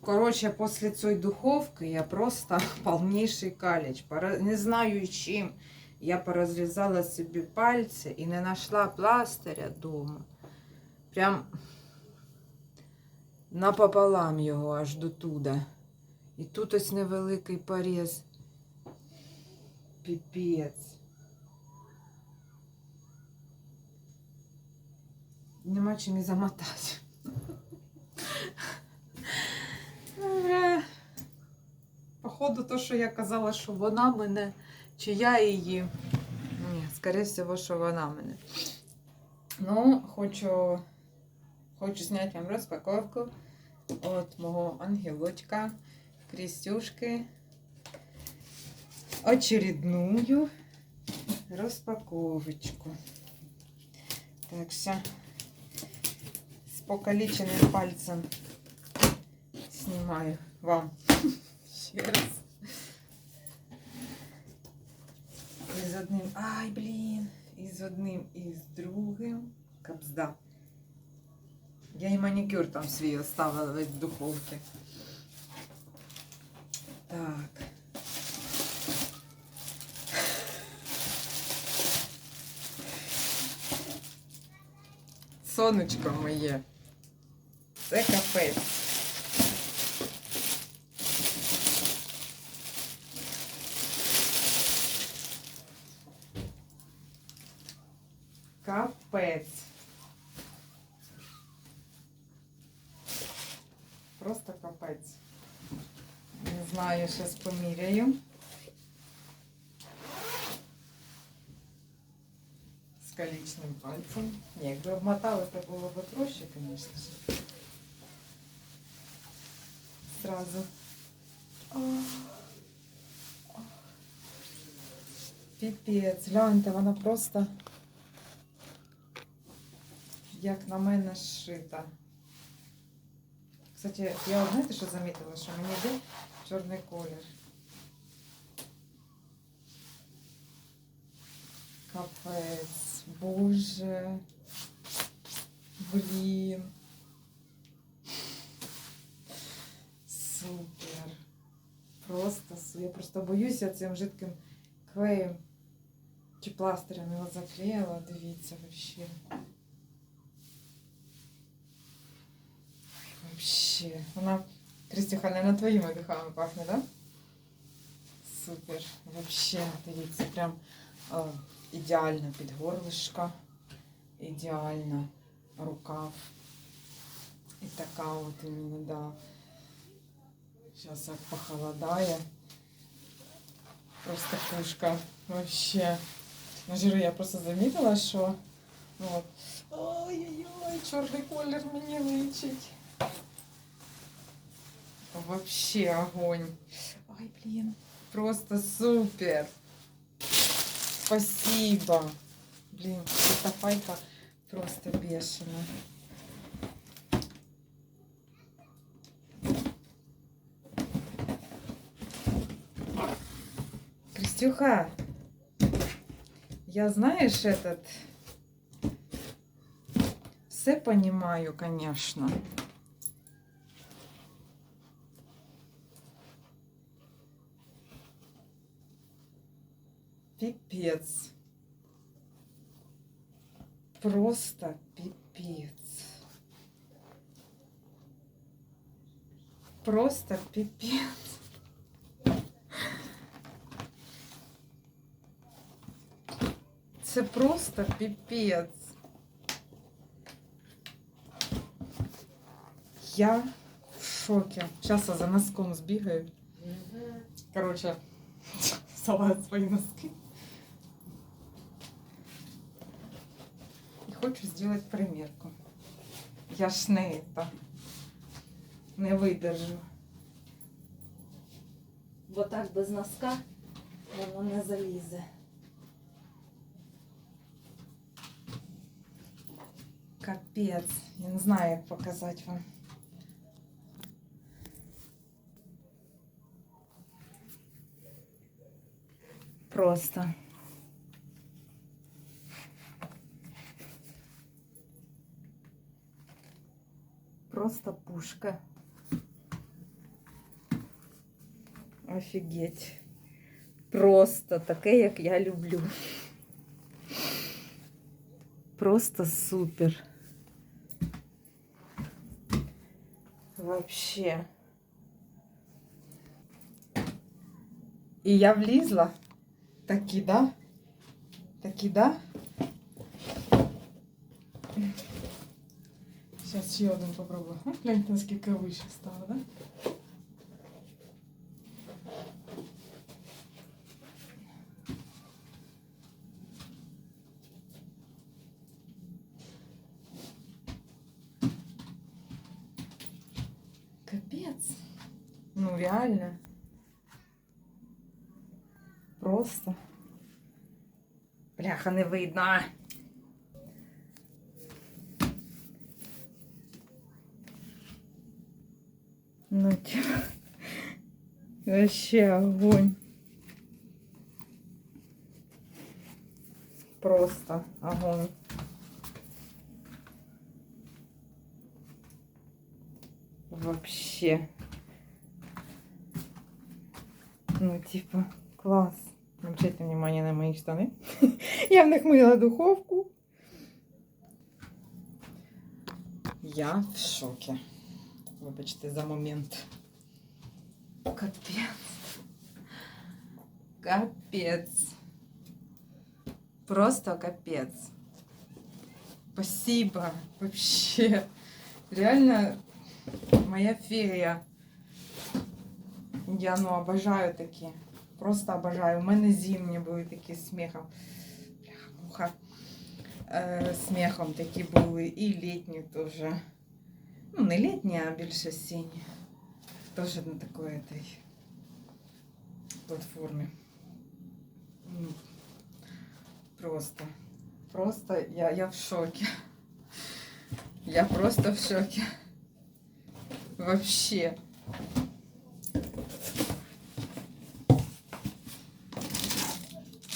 Коротше, після цієї духовки я просто повніший каліч. Не знаю чим. Я порозрізала собі пальці і не знайшла пластиря вдома. Прям напополам його аж до туда. І тут ось невеликий поріз. Піпець. Нема чим і замотати. Бля. Походу, то, що я казала, що вона мене, чи я її. Ні, скоріше всього, що вона мене. Ну, хочу, хочу зняти вам розпаковку от мого ангелочка, Крістюшки. Очередную розпаковочку. Так що з покаліченим пальцем знімаю вам ще раз. І з одним. Ай, блін! І з одним, і з другим. Капзда. Я і манікюр там свій оставила в духовці. Так. Сонечко моє. Це капець. Капець. Просто капець. Не знаю, зараз поміряю. З калічним пальцем. Ні, якби обмотали, то було б проще, звісно ж. Сразу. О, о. Піпець, гляньте, вона просто як на мене зшита. Кстати, я знаєте, що замітила, що мені йде чорний колір. Капець, боже. Блін. Супер. Просто я просто боюся цим жидким клеєм чи пластирем його заклеїла. Дивіться вообще. Вообще. Вона, Крістюха, не на твоїми духами пахне, да? Супер. Вообще, дивіться, прям о, ідеально під горлишко. Ідеально рукав. І така от іменно, да. Зараз як похолодає. Просто пушка. Вообще. На жиру я просто замітила, що. Ой-ой-ой, чорний колір мені личить. Вообще огонь. Ой, блин, просто супер. Спасибо. Блин, эта файка просто бешеная. Крестюха, я знаешь этот... Все понимаю, конечно. Пипец. Просто пипец. Просто пипец. Це просто пипец. Я в шоке. Сейчас я за носком сбегаю. Короче, салат свои носки. Хочу сделать примерку. Я ж не это. Не видержу. Бо так без носка воно не залізе. Капець. Я не знаю, як показати вам. Просто. Просто пушка. Офігеть. Просто таке, як я люблю. Просто супер. Вообще. І я влізла. Такі, да? Такі, да? Зараз ще один попробую. Гляньте, наскільки вище стало, да? Капец. Ну, реально. Просто. Бляха, не видно. Вообще огонь. Просто огонь. Вообще. Ну, типа, класс. Обращайте внимание на мои штаны. Я в них мила духовку. Я в шоке. Вибачте за момент. Капець. Капець. Просто капець. Спасибо. Вообще. Реально моя фея. Я ну обожаю такі. Просто обожаю. У мене зимні були такі з сміхом. Бляха-муха. Е, сміхом такі були. І літні теж. Ну, не літні, а більше осінні. Теж на такої этой платформі. Ну, Просто. Просто я, я в шоке. Я просто в шоке. Вообще.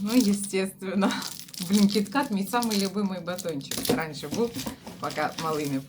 Ну, естественно. Блин, киткат мій самый любимый батончик. Раньше був, пока малий не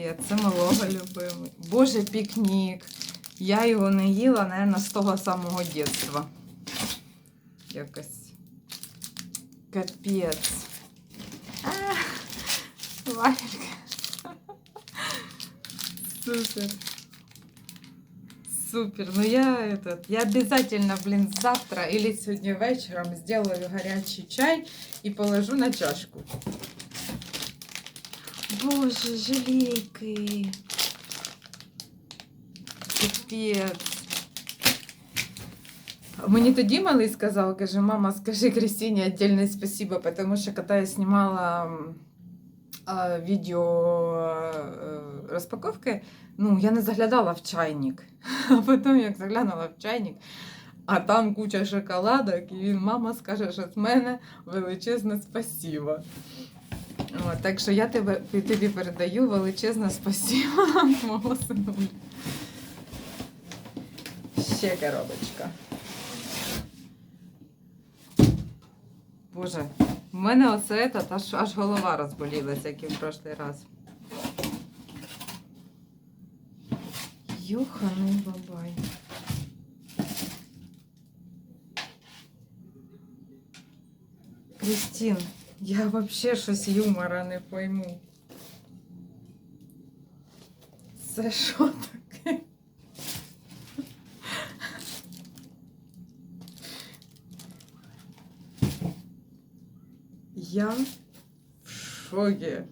появився. Капець, це малого любимий. Боже, пікнік. Я його не їла, наверное, з того самого дитинства. Якось. Капець. А, Вафелька. Супер. Супер. Ну я этот, я обязательно, блин, завтра или сегодня вечером сделаю горячий чай и положу на чашку. Боже, желейки. Капець. Мені тоді малий сказав, каже, мама, скажи Кристині отдельне спасибо, потому що коли я знімала а, відео е, розпаковки, ну, я не заглядала в чайник. А потім, як заглянула в чайник, а там куча шоколадок, і він, мама скаже, що з мене величезне спасибо. Так що я тебе, тобі передаю величезне спасибо мого синуля. Ще коробочка. Боже, в мене оце та аж, аж голова розболілася, як і в прошлий раз. Йоханий бабай. Кристин, я вообще щось юмора не пойму. Це що таке? Я в шоке.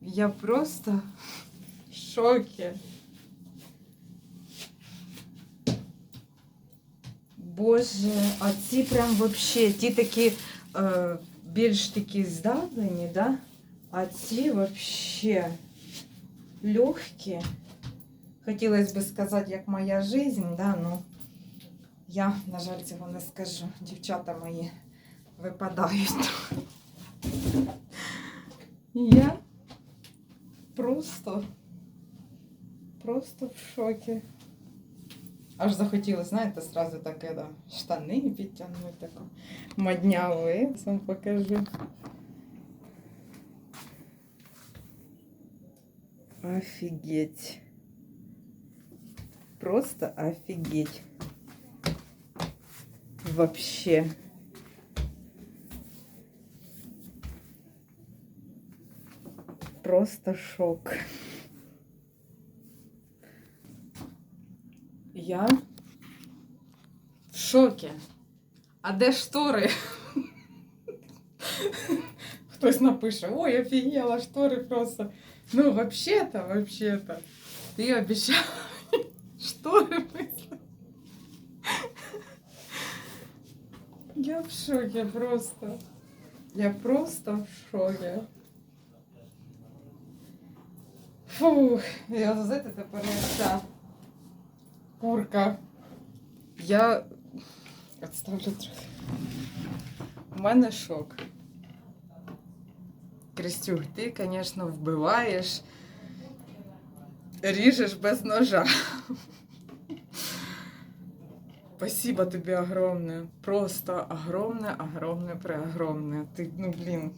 Я просто в шоке. Боже, а ці прям вообще, ті такі е, більш такі здавлені, да? А ці вообще легкі. Хотілося б сказати, як моя жизнь, да, ну я, на жаль, цього не скажу. Дівчата мої випадають. Я просто, просто в шокі. Аж захотілося, знаєте, сразу таке, да, штани підтягнути таку модняву. Я вам покажу. Офигеть. Просто офигеть. Вообще. Просто шок. Я в шокі. А де штори? Хтось напише, ой, офігела, штори просто. Ну, вообще-то, вообще-то. Ти обіцяв штори вислати. Я в шокі просто. Я просто в шокі. Фух, я знаєте, тепер я ця Курка. Я відставлю трохи. У мене шок. Крістюх, ти, звісно, вбиваєш, ріжеш без ножа. Спасибо тобі огромне. Просто огромне, огромне, преогромне. Ти, ну, блін.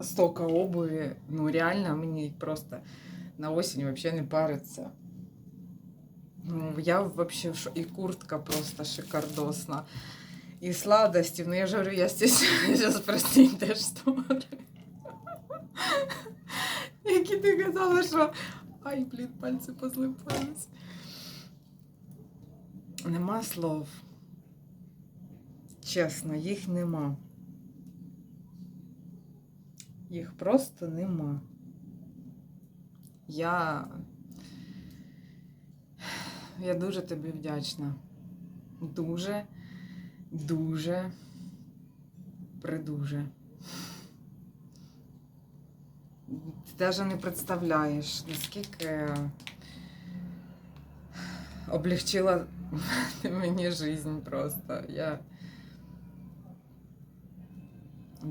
Столько обуви, ну реально мені просто на осінь вообще не париться. Ну, я вообще и куртка просто шикардосна. І сладості, ну я ж говорю, я стесняюся спросити, де штори. Які ти казала, що. Ай, блін, пальці позлипались. Нема слов. Чесно, їх нема. Їх просто нема. Я. Я дуже тобі вдячна. Дуже, дуже, придуже. Ти навіть не представляєш, наскільки облегчила мені жизнь просто. Я,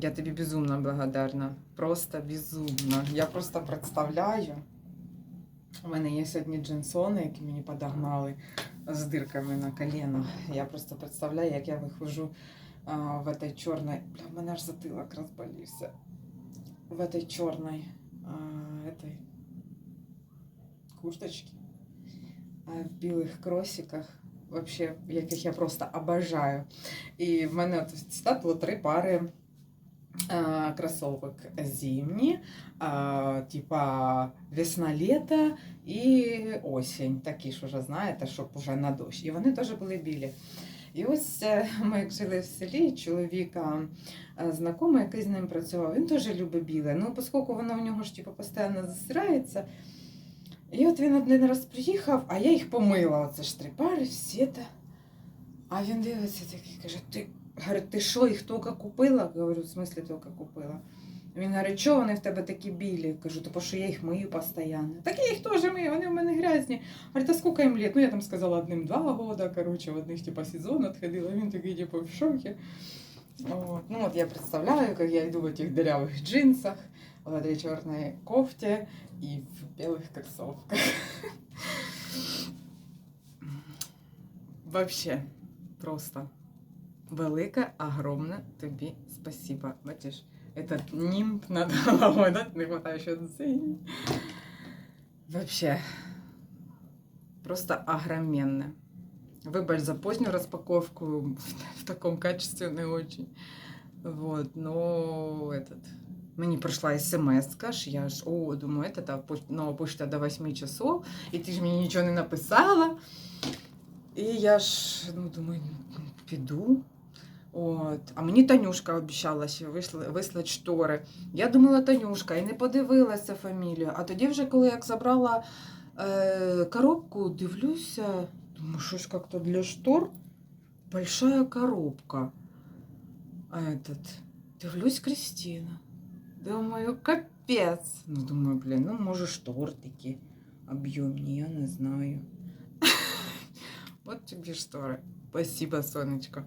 я тобі безумно благодарна. Просто безумно. Я просто представляю. У мене є сьогодні джинсони, які мені подогнали з дирками на коленах. Я просто представляю, як я виходжу а, в этой чорній. Бля, в мене аж затилок розболівся. В этой чорній а, этой курточці, а, в білих кросиках, вообще, яких я просто обожаю. І в мене от цитат було три пари а, кроссовок зимні, типа весна-літо і осінь. Такі ж уже, знаєте, щоб уже на дощ. І вони теж були білі. І ось е, ми як жили в селі, чоловіка знайомий, який з ним працював, він теж любить біле. Ну, оскільки воно в нього ж типу, постійно засирається. І от він один раз приїхав, а я їх помила. Оце ж три пари, всі та. А він дивиться такий, каже, ти, говорить, ти що, їх тільки купила? Говорю, в смислі тільки купила. Він говорить, чого вони в тебе такі білі? Кажу, тому що я їх мию постійно. Так я їх теж мию, вони в мене грязні. Говорить, а скільки їм лет? Ну, я там сказала, одним два года, короче, в одних типа сезон отходила. Він такий, типу, в шокі. Вот. Ну, вот я представляю, как я иду в этих дырявых джинсах, в этой черной кофте и в белых кроссовках. Вообще, просто велике, огромне тобі спасибо. Бачиш, этот нимб над головой, да? Не хватає ще дзинь. Вообще, просто огроменне. Выбачь за позднюю распаковку, в, в таком качестве не очень. Вот, но этот... Мені прийшла смс, ж, я ж, о, думаю, это та поч- нова почта до 8 часов, і ти ж мені нічого не написала. І я ж, ну, думаю, ну, піду. От. А мені Танюшка обіцяла ще висла- вислати штори. Я думала Танюшка і не подивилася фамілію. А тоді, вже коли як забрала е, коробку, дивлюся, думаю, що ж як-то для штор большая коробка. А этот, дивлюсь Кристина. Думаю, капець. Ну, думаю, блін, ну може штортики об'ємні, я не знаю. От тобі штори. Спасибо, сонечко.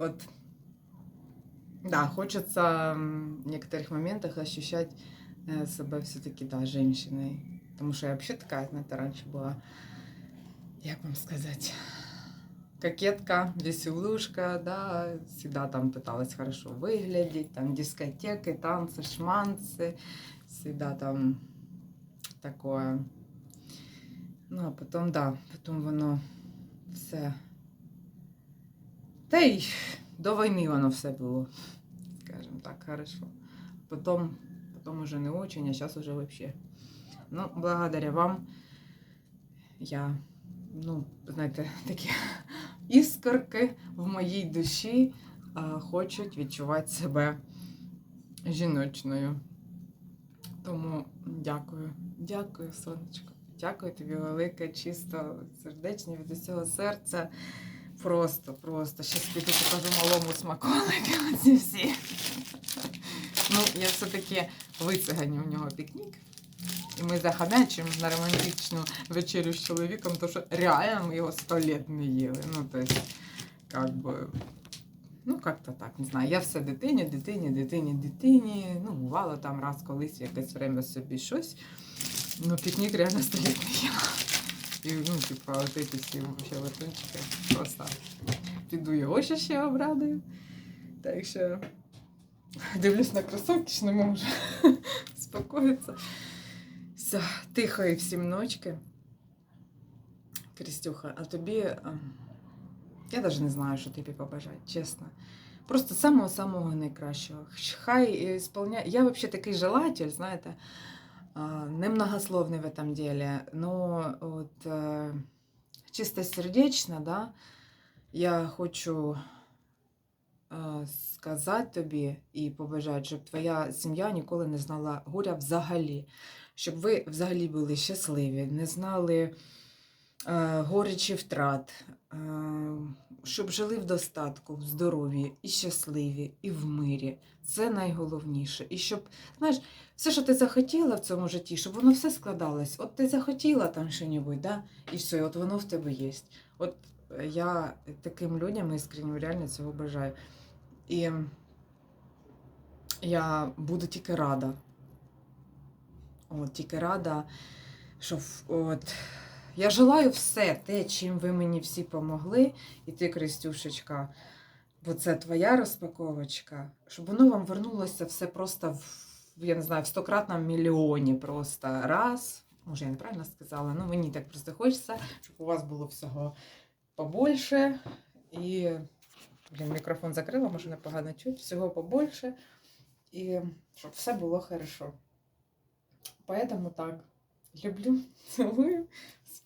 Вот. Да, хочется в некоторых моментах ощущать э, себя все-таки, да, женщиной. Потому что я вообще такая, знаете, раньше была, як вам сказать, кокетка, веселушка, да, всегда там пыталась хорошо выглядеть, там дискотеки, танцы, шманцы, всегда там такое. Ну, а потом, да, потом воно все. Та й до війни воно все було, скажем так, хорошо. Потом, потом уже не очень, а сейчас уже вообще. Ну, благодаря вам я, ну, знаєте, такі іскорки в моїй душі а, хочуть відчувати себе жіночною. Тому дякую, дякую, сонечко. Дякую тобі велике, чисто, сердечно від усього серця. Просто, просто. Щас піду покажу малому смаколики оці всі. Ну, я все-таки вициганю у нього пікнік. І ми захамячимо на романтичну вечерю з чоловіком, тому що реально ми його сто літ не їли. Ну, то есть, как бы, ну, как-то так, не знаю. Я все дитині, дитині, дитині, дитині. Ну, бувало там раз колись якесь время собі щось. Ну, пікнік реально сто літ не їла. І, ну, типа, от ці всі вообще просто піду його ще ще обрадую. Так що дивлюсь на кросовки, що не можу спокоїтися. Все, тихої всім ночки. Крістюха, а тобі. ем, Я навіть не знаю, що тобі побажати, чесно. Просто самого-самого найкращого. Хай е. Я взагалі такий желатель, знаєте, а, немногословний в этом деле, но от е, чисто сердечно, да, я хочу е, сказати тобі і побажати, щоб твоя сім'я ніколи не знала горя взагалі щоб ви взагалі були щасливі, не знали горечі втрат, е, щоб жили в достатку, в здоров'ї і щасливі, і в мирі. Це найголовніше. І щоб, знаєш, все, що ти захотіла в цьому житті, щоб воно все складалось. От ти захотіла там що-небудь, да? і все, от воно в тебе є. От е, я таким людям іскренньо реально цього бажаю. І я буду тільки рада. От, тільки рада, що от, я желаю все те, чим ви мені всі помогли, і ти, Крістюшечка, бо це твоя розпаковочка, щоб воно вам вернулося все просто в, я не знаю, в стократному мільйоні просто раз. Може, я неправильно сказала, ну мені так просто хочеться, щоб у вас було всього побольше. І блін, мікрофон закрила, може непогано чуть, всього побольше. І щоб все було хорошо. Поэтому так. Люблю, целую.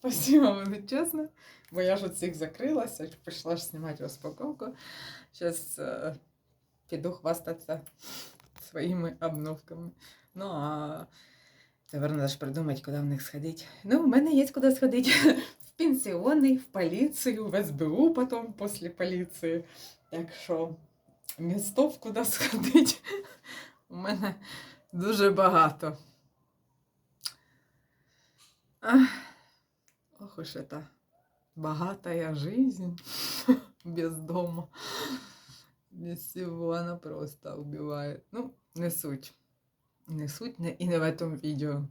Спасибо величезно. Бо я ж от всіх закрилася, пішла ж знімати розпаковку. Зараз е, піду хвастатися своїми обновками. Ну, а тепер треба ж придумати, куди в них сходити. Ну, в мене є куди сходити. В пенсіонний, в поліцію, в СБУ потім після поліції. Так що містов, куди сходити, у мене дуже багато. Ах, ох уж это богатая жизнь без дома. Без всего она просто убивает. Ну, не суть. Не суть не, і не в этом відео.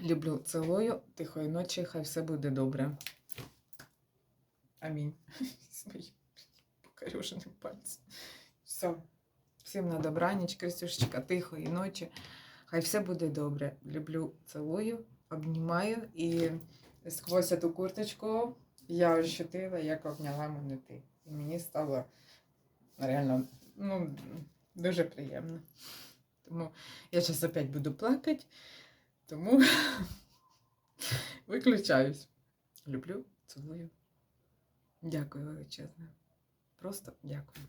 Люблю, цілую, тихої ночі, хай все буде добре. Амінь. З моїм пальцем. Все. Всім на добраніч, Крисюшечка, тихої ночі. Хай все буде добре. Люблю, цілую, обнімаю і сквозь цю курточку я ощутила, як обняла мене ти. І мені стало реально ну, дуже приємно. Тому я зараз опять буду плакати, тому виключаюсь. Люблю, цілую. Дякую величезне. Просто дякую.